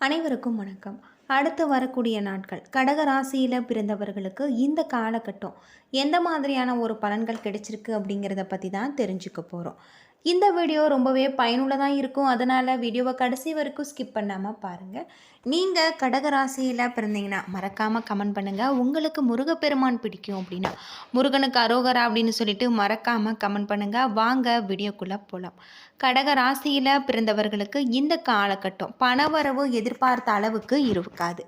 அனைவருக்கும் வணக்கம். அடுத்து வரக்கூடிய நாட்கள். கடக ராசியில் பிறந்தவர்களுக்கு இந்த காலகட்டம் எந்த மாதிரியான ஒரு பலன்கள் கிடைச்சிருக்கு அப்படிங்கிறத பற்றி தான் தெரிஞ்சுக்க போகிறோம் இந்த வீடியோ ரொம்பவே பயனுள்ளதாக இருக்கும். அதனால் வீடியோவை கடைசி வரைக்கும் ஸ்கிப் பண்ணாமல் பாருங்கள் நீங்கள் கடக ராசியில் பிறந்தீங்கன்னா மறக்காமல் கமெண்ட் பண்ணுங்கள் உங்களுக்கு முருகப்பெருமான் பிடிக்கும் அப்படின்னா முருகனுக்கு அரோகரா அப்படின்னு சொல்லிட்டு மறக்காமல் கமெண்ட் பண்ணுங்கள் வாங்க வீடியோக்குள்ளே போகலாம் கடக ராசியில் பிறந்தவர்களுக்கு இந்த காலகட்டம் பணவரவு எதிர்பார்த்த அளவுக்கு இருக்காது.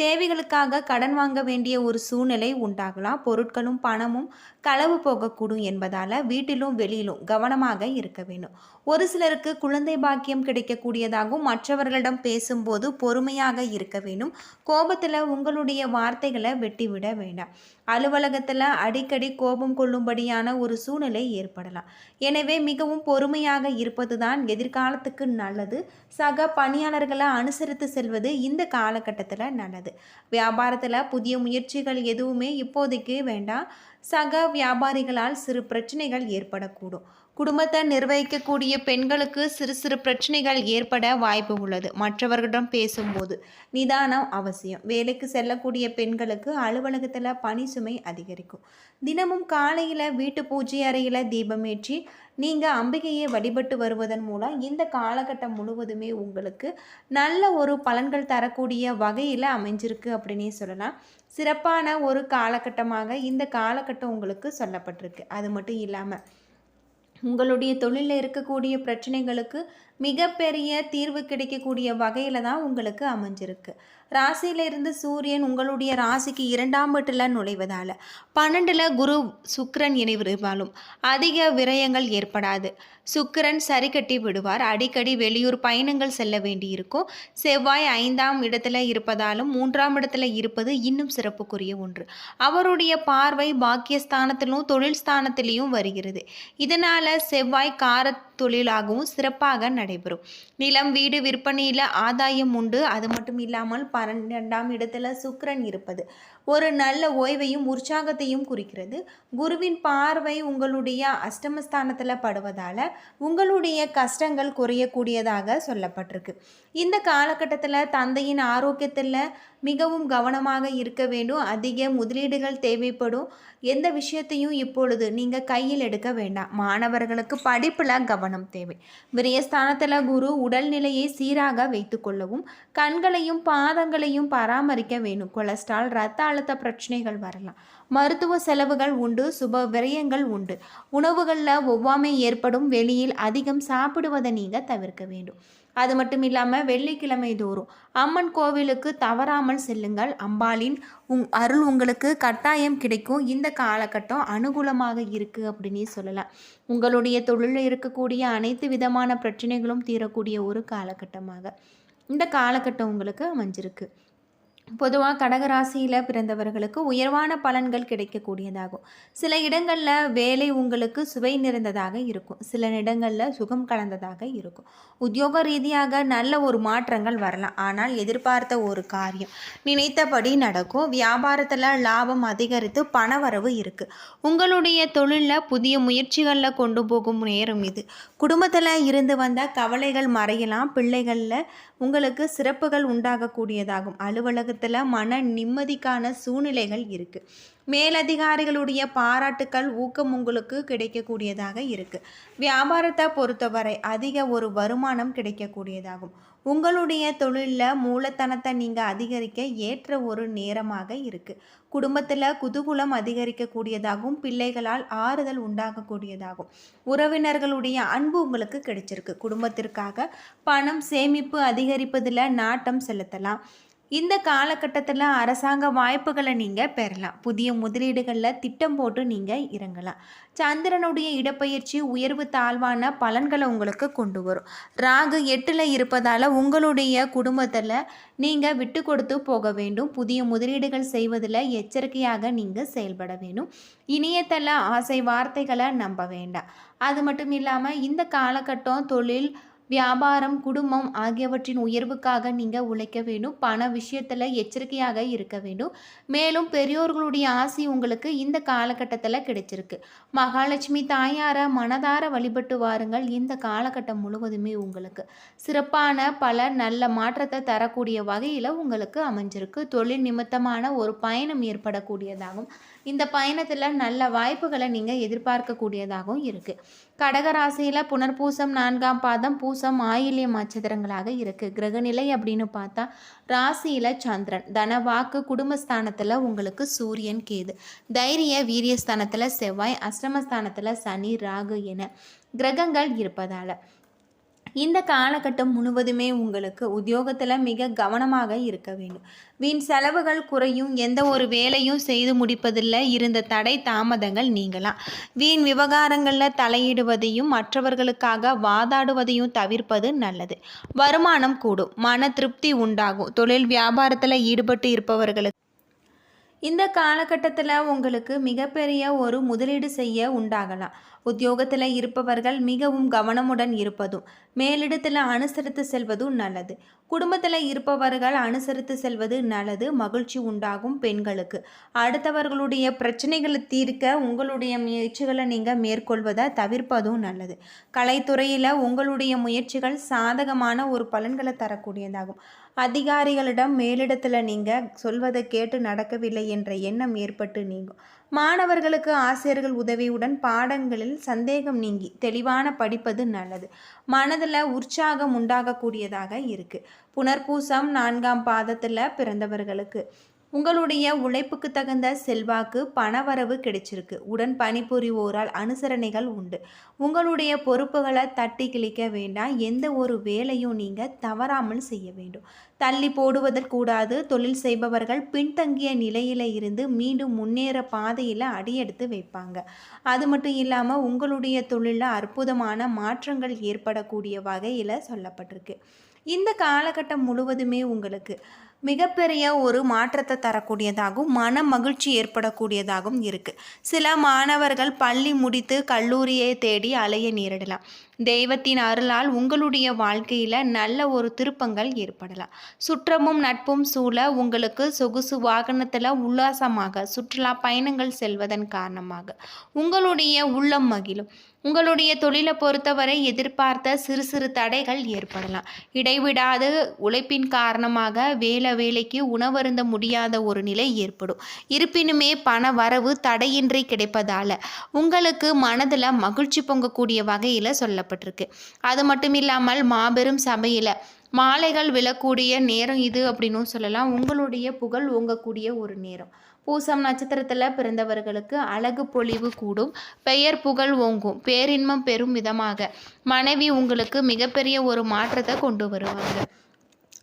தேவைகளுக்காக கடன் வாங்க வேண்டிய ஒரு சூழ்நிலை உண்டாகலாம். பொருட்களும் பணமும் களவு போகக்கூடும் என்பதால் வீட்டிலும் வெளியிலும் கவனமாக இருக்க வேண்டும். ஒரு சிலருக்கு குழந்தை பாக்கியம் கிடைக்கக்கூடியதாகவும் மற்றவர்களிடம் பேசும்போது பொறுமையாக இருக்க வேண்டும். கோபத்தில் உங்களுடைய வார்த்தைகளை வெட்டிவிட வேண்டாம். அலுவலகத்தில் அடிக்கடி கோபம் கொள்ளும்படியான ஒரு சூழ்நிலை ஏற்படலாம். எனவே மிகவும் பொறுமையாக இருப்பது தான் எதிர்காலத்துக்கு நல்லது. சக பணியாளர்களை அனுசரித்து செல்வது இந்த காலகட்டத்தில் நல்லது. வியாபாரத்தில் புதிய முயற்சிகள் எதுவுமே இப்போதைக்கு வேண்டாம். சக வியாபாரிகளால் சிறு பிரச்சனைகள் ஏற்படக்கூடும். குடும்பத்தை நிர்வகிக்கக்கூடிய பெண்களுக்கு சிறு சிறு பிரச்சனைகள் ஏற்பட வாய்ப்பு உள்ளது. மற்றவர்களிடம் பேசும்போது நிதானம் அவசியம். வேலைக்கு செல்லக்கூடிய பெண்களுக்கு அலுவலகத்தில் பணி சுமை அதிகரிக்கும். தினமும் காலையில் வீட்டு பூஜை அறையில் தீபமேற்றி நீங்கள் அம்பிகையை வழிபட்டு வருவதன் மூலம் இந்த காலகட்டம் முழுவதுமே உங்களுக்கு நல்ல ஒரு பலன்கள் தரக்கூடிய வகையில் அமைஞ்சிருக்கு அப்படின்னே சொல்லலாம். சிறப்பான ஒரு காலகட்டமாக இந்த காலகட்டம் உங்களுக்கு சொல்லப்பட்டிருக்கு. அது மட்டும் இல்லாமல் உங்களுடைய தொழிலில் இருக்கக்கூடிய பிரச்சனைகளுக்கு மிகப்பெரிய தீர்வு கிடைக்கக்கூடிய வகையில் தான் உங்களுக்கு அமைஞ்சிருக்கு. ராசியிலிருந்து சூரியன் உங்களுடைய ராசிக்கு இரண்டாம் வீட்டில் நுழைவதால் பன்னெண்டில் குரு சுக்கரன் இணைவிருந்தாலும் அதிக விரயங்கள் ஏற்படாது. சுக்கரன் சரி கட்டி விடுவார். அடிக்கடி வெளியூர் பயணங்கள் செல்ல வேண்டியிருக்கும். செவ்வாய் ஐந்தாம் இடத்துல இருப்பதாலும் மூன்றாம் இடத்துல இருப்பது இன்னும் சிறப்புக்குரிய ஒன்று. அவருடைய பார்வை பாக்கியஸ்தானத்திலும் தொழில் ஸ்தானத்திலையும் வருகிறது. இதனால் செவ்வாய் கார தொழிலாகவும் சிறப்பாக நடைபெறும். நிலம் வீடு விற்பனையில் ஆதாயம் உண்டு. அது மட்டும் இல்லாமல் பன்னெண்டாம் இடத்துல சுக்கரன் இருப்பது. ஒரு நல்ல ஓய்வையும் உற்சாகத்தையும் குறிக்கிறது. குருவின் பார்வை உங்களுடைய அஷ்டமஸ்தானத்தில் படுவதால் உங்களுடைய கஷ்டங்கள் குறையக்கூடியதாக சொல்லப்பட்டிருக்கு. இந்த காலகட்டத்தில் தந்தையின் ஆரோக்கியத்தில் மிகவும் கவனமாக இருக்க வேண்டும். அதிக முதலீடுகள் தேவைப்படும். எந்த விஷயத்தையும் இப்பொழுது நீங்கள் கையில் எடுக்க வேண்டாம். மாணவர்களுக்கு படிப்பில் கவனம் தேவை. விரயஸ்தானத்தில் குரு உடல்நிலையை சீராக வைத்துக்கொள்ளவும் கண்களையும் பாதங்களையும் பராமரிக்க வேணும் கொலஸ்ட்ரால் ரத்த அழுத்த பிரச்சனைகள் வரலாம். மருத்துவ செலவுகள் உண்டு சுப விரயங்கள் உண்டு. உணவுகளில் ஒவ்வாமை ஏற்படும். வெளியில் அதிகம் சாப்பிடுவதை நீங்கள் தவிர்க்க வேண்டும். அது மட்டும் இல்லாமல் வெள்ளிக்கிழமை தோறும் அம்மன் கோவிலுக்கு தவறாமல் செல்லுங்கள். அம்பாளின் உங் அருள் உங்களுக்கு கட்டாயம் கிடைக்கும். இந்த காலகட்டம் அனுகூலமாக இருக்குது அப்படின்னே சொல்லலாம். உங்களுடைய தொழிலில் இருக்கக்கூடிய அனைத்து விதமான பிரச்சனைகளும் தீரக்கூடிய ஒரு காலகட்டமாக. இந்த காலகட்டம் உங்களுக்கு அமைஞ்சிருக்கு. பொதுவாக கடகராசியில் பிறந்தவர்களுக்கு உயர்வான பலன்கள் கிடைக்கக்கூடியதாகும். சில இடங்களில் வேலை உங்களுக்கு சுவை நிறைந்ததாக இருக்கும். சில இடங்களில் சுகம் கலந்ததாக இருக்கும். உத்தியோக ரீதியாக நல்ல ஒரு மாற்றங்கள் வரலாம். ஆனால் எதிர்பார்த்த ஒரு காரியம் நினைத்தபடி நடக்கும். வியாபாரத்தில் லாபம் அதிகரித்து பணவரவு இருக்குது உங்களுடைய தொழிலில் புதிய முயற்சிகளில் கொண்டு போகும் நேரம் இது. குடும்பத்தில் இருந்து வந்த கவலைகள் மறையலாம். பிள்ளைகளில் உங்களுக்கு சிறப்புகள் உண்டாகக்கூடியதாகும். அலுவலகத்தில் மன நிம்மதிக்கான சூழ்நிலைகள் இருக்குது மேலதிகாரிகளுடைய பாராட்டுக்கள் ஊக்கம் உங்களுக்கு கிடைக்கக்கூடியதாக இருக்குது வியாபாரத்தை பொறுத்தவரை அதிக ஒரு வருமானம் கிடைக்கக்கூடியதாகும். உங்களுடைய தொழிலில் மூலத்தனத்தை நீங்கள் அதிகரிக்க ஏற்ற ஒரு நேரமாக இருக்குது குடும்பத்தில் குதூகுலம் அதிகரிக்கக்கூடியதாகவும் பிள்ளைகளால் ஆறுதல் உண்டாகக்கூடியதாகும். உறவினர்களுடைய அன்பு உங்களுக்கு கிடைச்சிருக்கு. குடும்பத்திற்காக பணம் சேமிப்பு அதிகரிப்பதில் நாட்டம் செலுத்தலாம். இந்த காலகட்டத்தில் அரசாங்க வாய்ப்புகளை நீங்கள் பெறலாம். புதிய முதலீடுகளில் திட்டம் போட்டு நீங்கள் இறங்கலாம். சந்திரனுடைய இடப்பெயர்ச்சி உயர்வு தாழ்வான பலன்களை உங்களுக்கு கொண்டு வரும். ராகு எட்டில் இருப்பதால் உங்களுடைய குடும்பத்தில் நீங்கள் விட்டு கொடுத்து போக வேண்டும். புதிய முதலீடுகள் செய்வதில் எச்சரிக்கையாக நீங்கள் செயல்பட வேண்டும். இணையத்தில் ஆசை வார்த்தைகளை நம்ப வேண்டாம். அது மட்டும் இல்லாமல் இந்த காலகட்டம் தொழில் வியாபாரம் குடும்பம் ஆகியவற்றின் உயர்வுக்காக நீங்கள் உழைக்க வேண்டும். பண விஷயத்தில் எச்சரிக்கையாக இருக்க வேண்டும். மேலும் பெரியோர்களுடைய ஆசி உங்களுக்கு இந்த காலகட்டத்தில் கிடைச்சிருக்கு. மகாலட்சுமி தாயாரை மனதார வழிபட்டு வாருங்கள். இந்த காலகட்டம் முழுவதுமே உங்களுக்கு சிறப்பான பல நல்ல மாற்றத்தை தரக்கூடிய வகையில் உங்களுக்கு அமைஞ்சிருக்கு. தொழில் நிமித்தமான ஒரு பயணம் ஏற்படக்கூடியதாகும். இந்த பயணத்தில் நல்ல வாய்ப்புகளை நீங்கள் எதிர்பார்க்கக்கூடியதாகவும் இருக்குது கடகராசியில் புனர்பூசம் நான்காம் பாதம் பூசம் ஆயில்யம் நட்சத்திரங்களாக இருக்குது கிரகநிலை அப்படின்னு பார்த்தா ராசியில் சந்திரன். தனவாக்கு குடும்பஸ்தானத்தில் உங்களுக்கு சூரியன் கேது. தைரிய வீரியஸ்தானத்தில் செவ்வாய் அஷ்டமஸ்தானத்தில் சனி ராகு என கிரகங்கள் இருப்பதால். இந்த காலகட்டம் முழுவதுமே உங்களுக்கு உத்தியோகத்தில் மிக கவனமாக இருக்க வேண்டும். வீண் செலவுகள் குறையும் எந்த ஒரு வேலையும் செய்து முடிப்பதில் இருந்த தடை தாமதங்கள் நீங்களாம் வீண் விவகாரங்களில் தலையிடுவதையும் மற்றவர்களுக்காக வாதாடுவதையும் தவிர்ப்பது நல்லது. வருமானம் கூடும் மன திருப்தி உண்டாகும் தொழில் வியாபாரத்தில் ஈடுபட்டு இருப்பவர்களுக்கு. இந்த காலகட்டத்தில் உங்களுக்கு மிகப்பெரிய ஒரு முதலீடு செய்ய உண்டாகலாம். உத்தியோகத்தில் இருப்பவர்கள் மிகவும் கவனமுடன் இருப்பதும் மேலிடத்தில் அனுசரித்து செல்வதும் நல்லது. குடும்பத்தில் இருப்பவர்கள் அனுசரித்து செல்வது நல்லது மகிழ்ச்சி உண்டாகும் பெண்களுக்கு. அடுத்தவர்களுடைய பிரச்சனைகளை தீர்க்க உங்களுடைய முயற்சிகளை நீங்கள் மேற்கொள்வதை தவிர்ப்பதும் நல்லது. கலைத்துறையில் உங்களுடைய முயற்சிகள் சாதகமான ஒரு பலன்களை தரக்கூடியதாகும். அதிகாரிகளிடம் மேலிடத்தில் நீங்கள் சொல்வதை கேட்டு நடக்கவில்லை என்ற எண்ணம் ஏற்பட்டு நீங்கும். மாணவர்களுக்கு ஆசிரியர்கள் உதவியுடன் பாடங்களில் சந்தேகம் நீங்கி தெளிவான படிப்பது நல்லது. மனதில் உற்சாகம் உண்டாகக்கூடியதாக இருக்குது புனர்பூசம் நான்காம் பாதத்தில் பிறந்தவர்களுக்கு. உங்களுடைய உழைப்புக்கு தகுந்த செல்வாக்கு பணவரவு கிடைச்சிருக்கு. உடன் பணிபுரிவோரால் அனுசரணைகள் உண்டு. உங்களுடைய பொறுப்புகளை தட்டி கிழிக்க வேண்டாம். எந்த ஒரு வேலையும் நீங்கள் தவறாமல் செய்ய வேண்டும். தள்ளி போடுவதற்கு கூடாது. தொழில் செய்பவர்கள் பின்தங்கிய நிலையில் இருந்து மீண்டும் முன்னேற பாதையில் அடியெடுத்து வைப்பாங்க. அது மட்டும் இல்லாமல் உங்களுடைய தொழிலில் அற்புதமான மாற்றங்கள் ஏற்படக்கூடிய வகையில் சொல்லப்பட்டிருக்கு. இந்த காலகட்டம் முழுவதுமே உங்களுக்கு மிகப்பெரிய ஒரு மாற்றத்தை தரக்கூடியதாகவும் மன மகிழ்ச்சி ஏற்படக்கூடியதாகவும் இருக்குது சில மாணவர்கள் பள்ளி முடித்து கல்லூரியை தேடி அலைய நேரிடலாம். தெய்வத்தின் அருளால் உங்களுடைய வாழ்க்கையில் நல்ல ஒரு திருப்பங்கள் ஏற்படலாம். சுற்றமும் நட்பும் சூழ உங்களுக்கு சொகுசு வாகனத்தில் உல்லாசமாக சுற்றுலா பயணங்கள் செல்வதன் காரணமாக. உங்களுடைய உள்ளம் மகிழும். உங்களுடைய தொழிலை பொறுத்தவரை எதிர்பார்த்த சிறு சிறு தடைகள் ஏற்படலாம். இடைவிடாது உழைப்பின் காரணமாக வேலை வேலைக்கு உணவருந்த முடியாத ஒரு நிலை ஏற்படும். இருப்பினுமே பண வரவு தடையின்றி கிடைப்பதால் உங்களுக்கு மனதில் மகிழ்ச்சி பொங்கக்கூடிய வகையில் சொல்லப்பட்டிருக்கு. அது மட்டும் இல்லாமல் மாபெரும் சபையில் மாலைகள் விழக்கூடிய நேரம் இது அப்படின்னும் சொல்லலாம். உங்களுடைய புகழ் ஓங்கக்கூடிய ஒரு நேரம். பூசம் நட்சத்திரத்தில் பிறந்தவர்களுக்கு அழகு பொழிவு கூடும். பெயர் புகழ் ஓங்கும். பேரின்மம் பெறும் விதமாக மனைவி உங்களுக்கு மிகப்பெரிய ஒரு மாற்றத்தை கொண்டு வருவாங்க.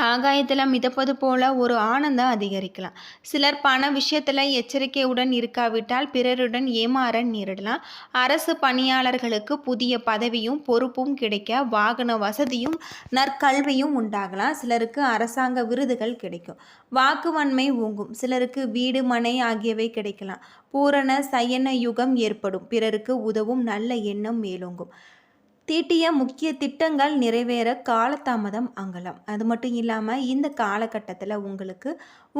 ஆகாயத்தில் மிதப்பது போல ஒரு ஆனந்தம் அதிகரிக்கலாம். சிலர் பண விஷயத்தில் எச்சரிக்கையுடன் இருக்காவிட்டால் பிறருடன் ஏமாற நேரிடலாம். அரசு பணியாளர்களுக்கு புதிய பதவியும் பொறுப்பும் கிடைக்க வாகன வசதியும் நற்கல்வியும் உண்டாகலாம். சிலருக்கு அரசாங்க விருதுகள் கிடைக்கும். வாக்குவன்மை ஓங்கும் சிலருக்கு வீடு மனை ஆகியவை கிடைக்கலாம். பூரண சயன யுகம் ஏற்படும். பிறருக்கு உதவும் நல்ல எண்ணம் மேலோங்கும். தீட்டிய முக்கிய திட்டங்கள் நிறைவேற காலதாமதம் அங்கலம் அது மட்டும் இல்லாமல் இந்த காலகட்டத்தில் உங்களுக்கு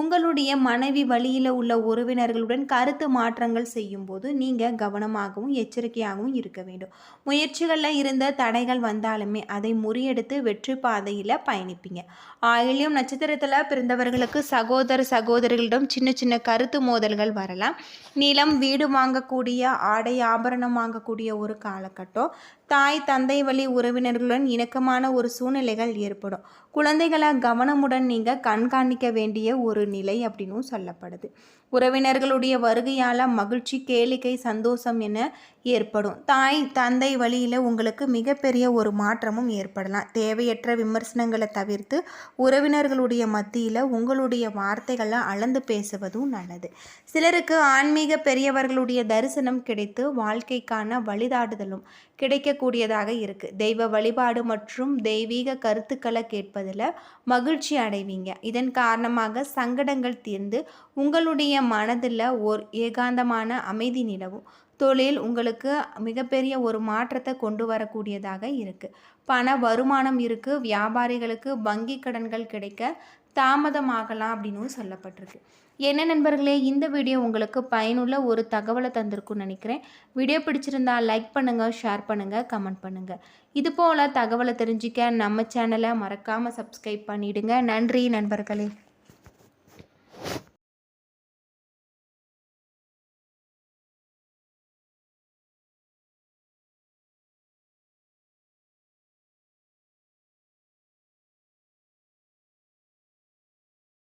உங்களுடைய மனைவி வழியில் உள்ள உறவினர்களுடன் கருத்து மாற்றங்கள் செய்யும்போது நீங்கள் கவனமாகவும் எச்சரிக்கையாகவும் இருக்க வேண்டும். முயற்சிகளில் இருந்த தடைகள் வந்தாலுமே அதை முறியெடுத்து வெற்றி பாதையில் பயணிப்பீங்க. ஆயிலும் நட்சத்திரத்தில் பிறந்தவர்களுக்கு சகோதர சகோதரிகளிடம் சின்ன சின்ன கருத்து மோதல்கள் வரலாம். நிலம் வீடு வாங்கக்கூடிய ஆடை ஆபரணம் வாங்கக்கூடிய ஒரு காலகட்டம். தாய் தந்தை வழி உறவினர்களுடன் இணக்கமான ஒரு சூழ்நிலைகள் ஏற்படும். குழந்தைகளை கவனமுடன் நீங்கள் கண்காணிக்க வேண்டிய ஒரு நிலை அப்படின்னும் சொல்லப்படுது. உறவினர்களுடைய வருகையால் மகிழ்ச்சி கேளிக்கை சந்தோஷம் என ஏற்படும். தாய் தந்தை வழியில் உங்களுக்கு மிகப்பெரிய ஒரு மாற்றமும் ஏற்படலாம். தேவையற்ற விமர்சனங்களை தவிர்த்து உறவினர்களுடைய மத்தியில் உங்களுடைய வார்த்தைகளை அளந்து பேசுவதும் நல்லது. சிலருக்கு ஆன்மீக பெரியவர்களுடைய தரிசனம் கிடைத்து வாழ்க்கைக்கான வழிதாடுதலும் கிடைக்கக்கூடியதாக இருக்குது தெய்வ வழிபாடு மற்றும் தெய்வீக கருத்துக்களை கேட்பது இருப்பதில் மகிழ்ச்சி அடைவீங்க. இதன் காரணமாக சங்கடங்கள் தீர்ந்து உங்களுடைய மனதில் ஓர் ஏகாந்தமான அமைதி நிலவும். தொழில் உங்களுக்கு மிகப்பெரிய ஒரு மாற்றத்தை கொண்டு வரக்கூடியதாக இருக்குது பண வருமானம் இருக்குது வியாபாரிகளுக்கு வங்கி கடன்கள் கிடைக்க தாமதமாகலாம் அப்படின்னும் சொல்லப்பட்டிருக்கு. என்ன நண்பர்களே இந்த வீடியோ உங்களுக்கு பயனுள்ள ஒரு தகவலை தந்திருக்கும்னு நினைக்கிறேன். வீடியோ பிடிச்சிருந்தா லைக் பண்ணுங்கள் ஷேர் பண்ணுங்கள் கமெண்ட் பண்ணுங்கள் இது போல் தகவலை தெரிஞ்சிக்க நம்ம சேனலை மறக்காமல் சப்ஸ்கிரைப் பண்ணிவிடுங்க நன்றி நண்பர்களே.